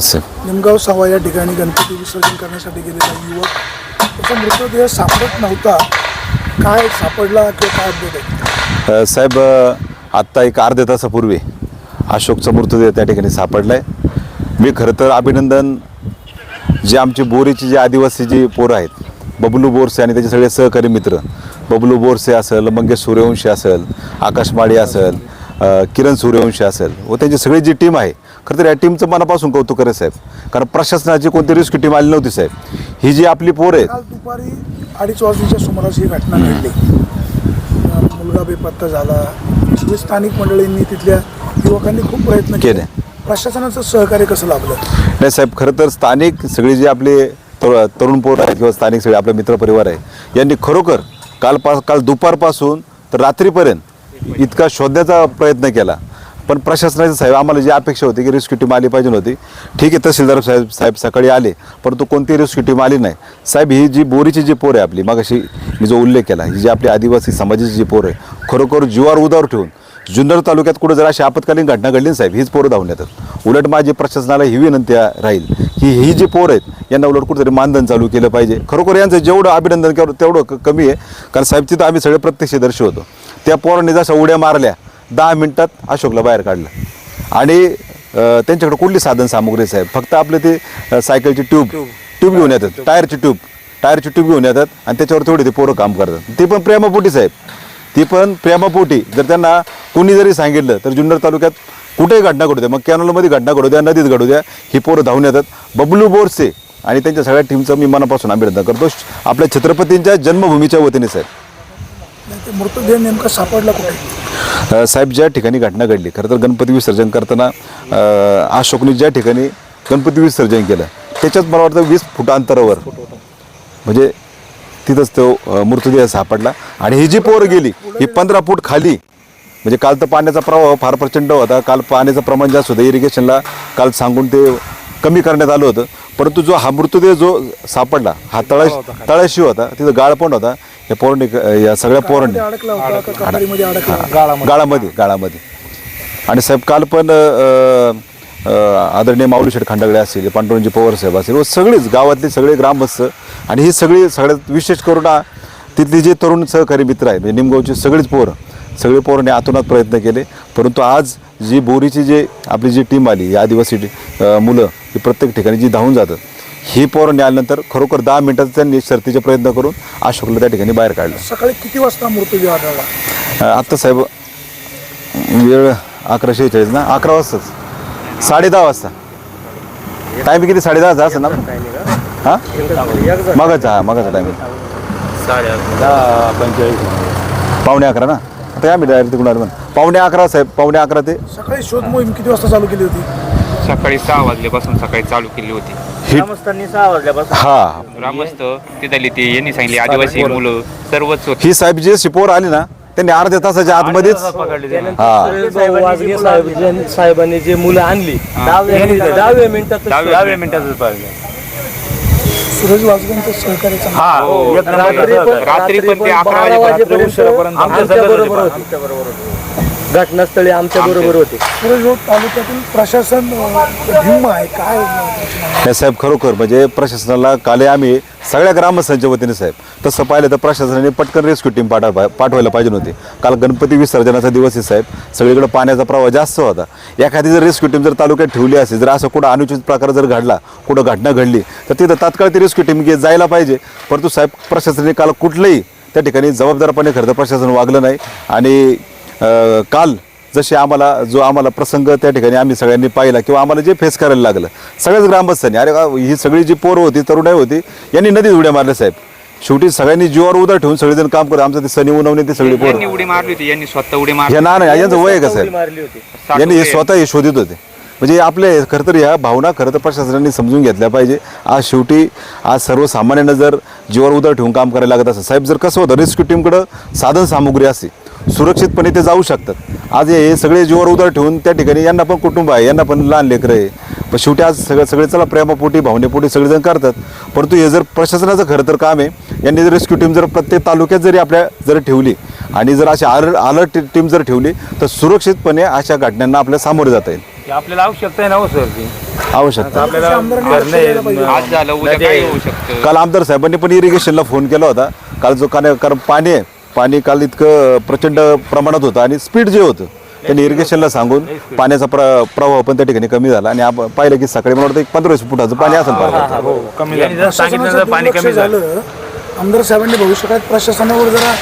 असं. निमगाव सावा या ठिकाणी गणपती विसर्जन करण्यासाठी गेलेला युवक त्याचा मृतदेह सापडत नव्हता. काय सापडला किंवा काय अपडेट आहे? अ, साहेब अ, आत्ता एक अर्ध्या तासापूर्वी अशोकचा मृतदेह त्या ठिकाणी सापडला आहे मी खरं तर अभिनंदन जे आमचे बोरीचे जे आदिवासी जे पोरं आहेत बबलू बोरसे आणि त्याचे सगळे सहकारी मित्र बबलू बोरसे असेल मंगेश सूर्यवंशी असेल आकाश माळी असेल अ, किरण सूर्यवंशी असेल व त्यांची सगळी जी टीम आहे खरं तर या टीमचं मनापासून कौतुक करे साहेब. कारण प्रशासनाची कोणती रेस्क्यू टीम आली नव्हती साहेब. ही जी आपली पोरं आहेत. काल दुपारी अडीच वाजण्याच्या सुमारास ही घटना घडली. अं, मुलगा बेपत्ता झाला. सगळे स्थानिक मंडळींनी तिथल्या युवकांनी खूप प्रयत्न केले. प्रशासनाचं सहकार्य कसं लाभलं? नाही साहेब खरं तर स्थानिक सगळे जे आपले तर तरुण पोर आहेत किंवा स्थानिक सगळे आपले मित्रपरिवार आहे यांनी खरोखर काल पा काल दुपारपासून तर रात्रीपर्यंत इतका शोधण्याचा प्रयत्न केला. पण प्रशासनाचे साहेब आम्हाला जी अपेक्षा होती की रेस्क्यू टीम आली पाहिजे होती ठीक आहे तहसीलदार साहेब साहेब सकाळी आले परंतु कोणती रेस्क्यू टीम आली नाही. साहेब ही जी बोरीची जी पोर आहे आपली मगाशी मी जो उल्लेख केला ही जी आपली आदिवासी समाजाची जी पोर आहे खरोखर जीवावर उदावर ठेवून जुन्नर तालुक्यात कुठं जर अशी आपत्कालीन घटना घडली साहेब हीच पोरं धावून येतात. उलट माझी प्रशासनाला ही विनंती राहील की ही जी पोरं आहेत यांना उलट कुठंतरी मानधन चालू केलं पाहिजे. खरोखर यांचं जेवढं अभिनंदन केलं तेवढं कमी आहे. कारण साहेब तिथं आम्ही सगळे प्रत्यक्षदर्शी होतो. त्या पोरांनी जशा उड्या मारल्या दहा मिनिटात अशोकला बाहेर काढलं. आणि त्यांच्याकडे कुठली साधन सामुग्री साहेब? फक्त आपले ते सायकलची ट्यूब. ट्यूब. घेऊन येतात. टायरची ट्यूब. टायरची ट्यूब घेऊन येतात आणि त्याच्यावर तेवढे ते पोरं काम करतात. ते पण प्रेमापोटी साहेब. ती पण प्रेमापोटी. जर त्यांना कोणी जरी सांगितलं तर जुन्नर तालुक्यात कुठेही घटना घडू द्या मग कॅनलमध्ये घटना घडू द्या नदीत घडू द्या ही पोरं धावून येतात. बबलू बोरसे आणि त्यांच्या सगळ्या टीमचं मी मनापासून अभिनंदन करतो. आपल्या छत्रपतींच्या जन्मभूमीच्या वतीने साहेब. मृतदेह नेमका सापडला कुठे? साहेब ज्या ठिकाणी घटना घडली खरं तर गणपती विसर्जन करताना अशोकने ज्या ठिकाणी गणपती विसर्जन केलं त्याच्यात मला वाटतं वीस फुट अंतरावर म्हणजे तिथंच तो मृतदेह सापडला. आणि ही जी पोर गेली ही पंधरा फूट खाली म्हणजे काल तर पाण्याचा प्रवाह फार प्रचंड होता. काल पाण्याचं प्रमाण जास्त होतं. इरिगेशनला काल सांगून ते कमी करण्यात आलं होतं. परंतु जो हा मृतदेह जो सापडला हा तळा तळाशी होता तिथं गाळ पण होता. या पोरांनी या सगळ्या पोरांनी. गाळामध्ये गाळामध्ये. आणि साहेब काल पण आदरणीय माऊली शेठ खंडागडे असतील पांडुरंजी पवार साहेब असतील व सगळेच गावातले सगळे ग्रामस्थ आणि ही सगळी सगळ्यात विशेष करून तिथले जे तरुण सहकारी मित्र आहेत म्हणजे निमगावची सगळीच पोरं सगळे पोरांनी आतोनात प्रयत्न केले. परंतु आज जी बोरीची जे आपली जी टीम आली ही आदिवासी मुलं ही प्रत्येक ठिकाणी जी धावून जातात ही पोरांनी आल्यानंतर खरोखर दहा मिनिटात त्यांनी शर्तीचे प्रयत्न करून अशोकला त्या ठिकाणी बाहेर काढलं. सकाळी किती वाजता मृतदेह आढळला आत्ता साहेब वेळ अकरा शेहेचाळीस ना? अकरा वाजताच. साडे दहा वाजता. टायमिंग किती? साडे दहाचा असं ना? हां? मगाचा हा मगाचा टायमिंग दहा पंचेचाळीस पावणे अकरा ना? आता आम्ही डायरेक्ट तिकडून आलो म्हणून. पावणे अकरा साहेब पावणे अकरा ते सकाळी शोध मोहीम किती वाजता चालू केली होती? सकाळी सहा वाजल्यापासून सकाळी चालू केली होती. ग्रामस्थांनी सहा वाजल्यापासून हा. ग्रामस्थ तिथली ती यांनी सांगितली आदिवासी मुलं सर्वच होती. ही साहेब जे शिपोर आली ना त्यांनी अर्ध्या तासाच्या आतमध्येच हा. साहेबांनी जे साहेब साहेबांनी जे मुलं आणली दहाव्या मिनिटात दहाव्या मिनिटात दहाव्या मिनिटात सूरज वाजवांचं सहकार्य चांगलं हा. हो. रात्री पण- रात्री पण ते अकरा बारा वाजेपर्यंत वाजेपर्यंत आमच्या बरोबर होती. घटनास्थळी आमच्या बरोबर होते. रोड तालुक्यातील प्रशासन आहे. काय नाही साहेब खरोखर म्हणजे प्रशासनाला काले आम्ही सगळ्या ग्रामस्थांच्या वतीने साहेब. तसं पाहिलं तर प्रशासनाने पटकन रेस्क्यू टीम पाठवा पाठवायला पाहिजे होती. काल गणपती विसर्जनाचा दिवस आहे साहेब. सगळीकडे पाण्याचा प्रवाह जास्त होता. एखादी जर रेस्क्यू टीम जर तालुक्यात ठेवली असेल जर असं कुठं अनुचित प्रकार जर घडला कुठं घटना घडली तर तिथं तात्काळ ती रेस्क्यू टीम घे जायला पाहिजे. परंतु साहेब प्रशासनाने काल कुठलंही त्या ठिकाणी जबाबदारपणे खरं तर प्रशासन वागलं नाही. आणि काल जसे आम्हाला जो आम्हाला प्रसंग त्या ठिकाणी आम्ही सगळ्यांनी पाहिला किंवा आम्हाला जे फेस करायला लागलं सगळ्याच ग्रामस्थांनी अरे ही सगळी जी पोरं होती तरुणाई होती यांनी नदीत उड्या मारल्या साहेब. शेवटी सगळ्यांनी जीवावर उदा ठेवून सगळेजण काम करत आमचं ते सनी उनवणे ते सगळी यांनी पोरं उडी मारली होती यांनी स्वतः उडी मारली हे ना नाही यांचं वय आहे का साहेब? मारली होती. यांनी हे स्वतः हे शोधित होते. म्हणजे आपले खरं तर ह्या भावना खरं तर प्रशासनाने समजून घेतल्या पाहिजे. आज शेवटी आज सर्वसामान्यांना जर जीवावर उदर ठेवून काम करायला लागत असं साहेब जर कसं होतं रेस्क्यू टीमकडं साधन सामुग्री असते सुरक्षितपणे ते जाऊ शकतात. आज हे सगळे जीवावर उदर ठेवून त्या ठिकाणी यांना पण कुटुंब आहे यांना पण लहान लेकरं आहे. पण शेवटी आज सगळं सगळे चला प्रेमापोटी भावनेपोटी सगळेजण करतात. परंतु हे जर प्रशासनाचं खरं तर काम आहे यांनी जर रेस्क्यू टीम जर प्रत्येक तालुक्यात जरी आपल्या जर ठेवली आणि जर अशी अलर्ट अलर्ट टीम जर ठेवली तर सुरक्षितपणे अशा घटनांना आपल्याला सामोरे जाता येईल. आपल्याला आवश्यकता आहे ना हो सर ती आवश्यकता शकतं? काल आमदार साहेबांनी पण इरिगेशनला फोन केला होता. काल जो कारण कारण पाणी आहे पाणी काल इतकं प्रचंड प्रमाणात होतं आणि स्पीड जे होतं त्यांनी इरिगेशनला सांगून पाण्याचा प्र प्रवाह पण त्या ठिकाणी कमी झाला. आणि आपण पाहिलं की सकाळी मला वाटतं एक पंधरा वीस फुटाचं पाणी असेल पाहिजे हो कमी झालं. सांगितलं प्रशासनाचं तर पाणी कमी झालं. आमदार साहेबांनी भविष्यकाळात प्रशासनावर जरा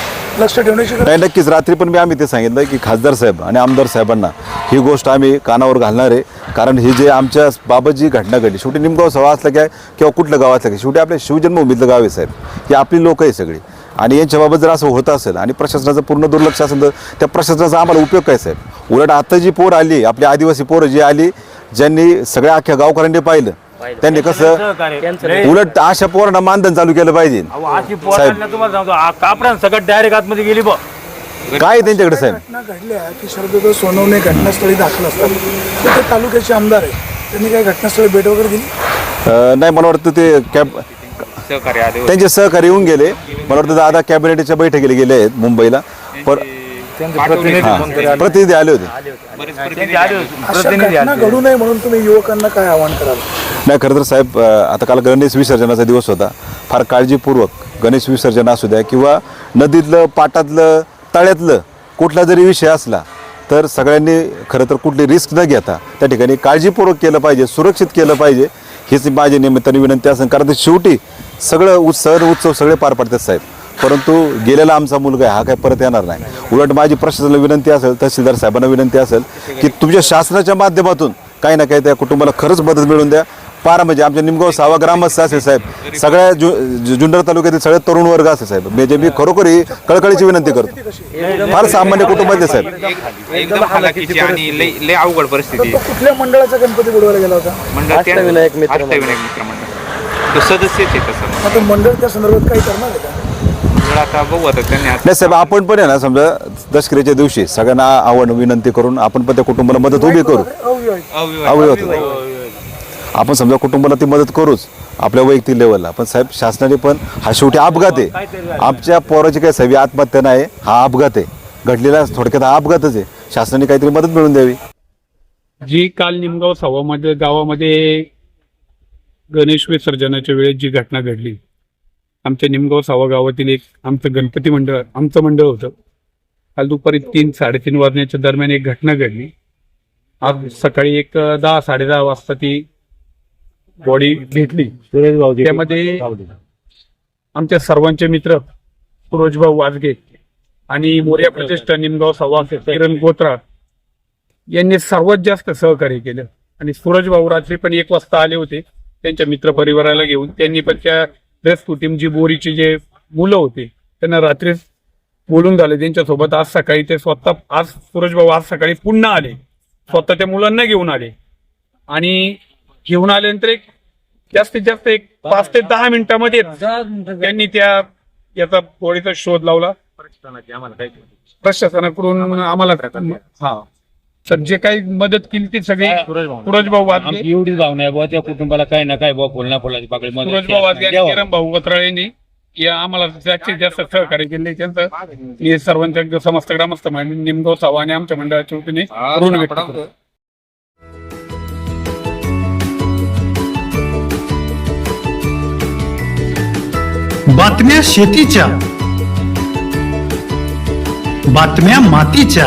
लक्ष ठेवण्याची नाही नक्कीच. रात्री पण मी आम्ही ते सांगितलं की खासदार साहेब आणि आमदार साहेबांना ही गोष्ट आम्ही कानावर घालणार आहे. कारण ही जे आमच्या बाबत जी घटना घडली शेवटी निमगाव सभा असलं काय किंवा कुठलं गाव असलं काय शेवटी आपल्या शिवजन्मभूमीतलं गाव आहे साहेब. ही आपली लोक आहे सगळी. आणि यांच्याबाबत जर असं होत असेल आणि प्रशासनाचं पूर्ण दुर्लक्ष असेल तर त्या प्रशासनाचा आम्हाला उपयोग काय साहेब? उलट आता जी पोर आली आपली आदिवासी पोरं जी आली ज्यांनी सगळ्या अख्ख्या गावकऱ्यांनी पाहिलं त्यांनी कसं. उलट अशा पोरांना मानधन चालू केलं पाहिजे. अहो, अशी पोरांना तुम्हाला सांगतो आ- कापडान सगळं डायरेक्ट आतमध्ये गेली बघ. काय त्यांच्याकडे साहेब? घटना घडल्या की शरद सोनवणे घटनास्थळी दाखल असतात. ते तालुक्याचे आमदार आहे. त्यांनी काय घटनास्थळी भेट वगैरे दिली? नाही मला वाटतं ते कॅब सहकार्य आले होते. त्यांचे सहकारी येऊन गेले मला वाटतं दादा कॅबिनेटच्या बैठकीला गेले आहेत मुंबईला हा, कोणतरी आले. प्रतिनिधी आले होते बरेच त्यांचे प्रतिनिधी आले आले. होते. अशा प्रतिनिधी घटना आले. घडू नये म्हणून तुम्ही युवकांना काय आवाहन कराल नाही खरं तर साहेब अं, आता काल गणेश विसर्जनाचा दिवस होता फार काळजीपूर्वक गणेश विसर्जन असू द्या किंवा नदीतलं पाटातलं तळ्यातलं कुठला जरी विषय असला तर सगळ्यांनी खरं तर कुठली रिस्क न घेता त्या ठिकाणी काळजीपूर्वक केलं पाहिजे सुरक्षित केलं पाहिजे हीच माझी निमित्ताने विनंती असेल कारण ते शेवटी सगळं उत्सव उत्सव सगळे पार पडतात साहेब. परंतु गेलेला आमचा मुलगा आहे हा काय परत येणार नाही. उलट माझी प्रशासनाला विनंती असेल तहसीलदार साहेबांना विनंती असेल की तुमच्या शासनाच्या माध्यमातून काही ना काही त्या कुटुंबाला खरंच मदत मिळवून द्या. पार म्हणजे आमच्या निमगाव सावा ग्रामस्थ असेल साहेब. सगळ्या जु जुन्नर तालुक्यातील सगळे तरुण वर्ग असेल साहेब. म्हणजे मी खरोखर ही कळकळीची विनंती करतो. फार सामान्य कुटुंबातले साहेब. एक- एकदम हालाकीची आणि लय लय अवघड परिस्थिती कुठल्या मंडळाचा गणपती बुडवायला गेला होता? मंडळ त्या- अष्टविनायक मित्र अष्टविनायक मित्र मंडळ. तो सदस्यच आहे तसं. आता मंडळ त्या संदर्भात काही करणार आहे का? मंडळ आता बघू आता त्यांनी आता नाही साहेब आपण पण आहे ना समजा दशकरीच्या दिवशी सगळ्यांना आवड विनंती करून आपण पण त्या कुटुंबाला मदत उभी करू. अविवाहित आपण समजा कुटुंबाला ती मदत करूच आपल्या वैयक्तिक लेवलला. पण साहेब शासनाने पण हा शेवटी अपघात आहे. आमच्या पोराची काही साहेब आत्महत्या नाही हा अपघात आहे. घडलेला थोडक्यात हा अपघातच आहे. शासनाने काहीतरी मदत मिळून द्यावी. जी काल निमगाव सभामध्ये गावामध्ये गणेश विसर्जनाच्या वेळेस जी घटना घडली आमच्या निमगाव सावा गावातील एक आमचं गणपती मंडळ आमचं मंडळ होतं. काल दुपारी तीन साडेतीन वाजण्याच्या दरम्यान एक घटना घडली. आज सकाळी एक दहा साडेदहा वाजता ती बॉडी भेटली. त्यामध्ये आमच्या सर्वांचे मित्र सुरोजभाऊ वाजगे आणि मोर्या प्रतिष्ठा निमगाव सव्वा किरण गोत्रा यांनी सर्वात जास्त सहकार्य केलं. आणि सूरज भाऊ रात्री पण एक वाजता आले होते. त्यांच्या मित्र परिवाराला घेऊन त्यांनी पण त्या रेस्क्यू टीम जी बोरीची जे मुलं होते त्यांना रात्री बोलून झाले. त्यांच्यासोबत आज सकाळी ते स्वतः आज सूरज भाऊ आज सकाळी पुन्हा आले. स्वतः त्या मुलांना घेऊन आले. आणि घेऊन आल्यानंतर एक जास्तीत जास्त एक पाच ते दहा मिनिटामध्ये त्यांनी त्या याचा बॉडीचा शोध लावला. प्रशासनाकडून आम्हाला हा. तर जे काही मदत केली ती सगळी सूरज भाऊ. वाजगे आमची एवढीच भावना आहे बुवा त्या कुटुंबाला काही ना काही बुवा फुलना फुलाची पाकळी मदत सूरज भाऊ आणि किरण भाऊ वत्राळे यांनी या आम्हाला जास्तीत जास्त सहकार्य केले. त्यांचं मी सर्वांच्या समस्त ग्रामस्थ म्हणून निमगाव सावा आणि आमच्या मंडळाच्या वतीने ऋण व्यक्त करतो बातम्या शेतीच्या बातम्या मातीच्या.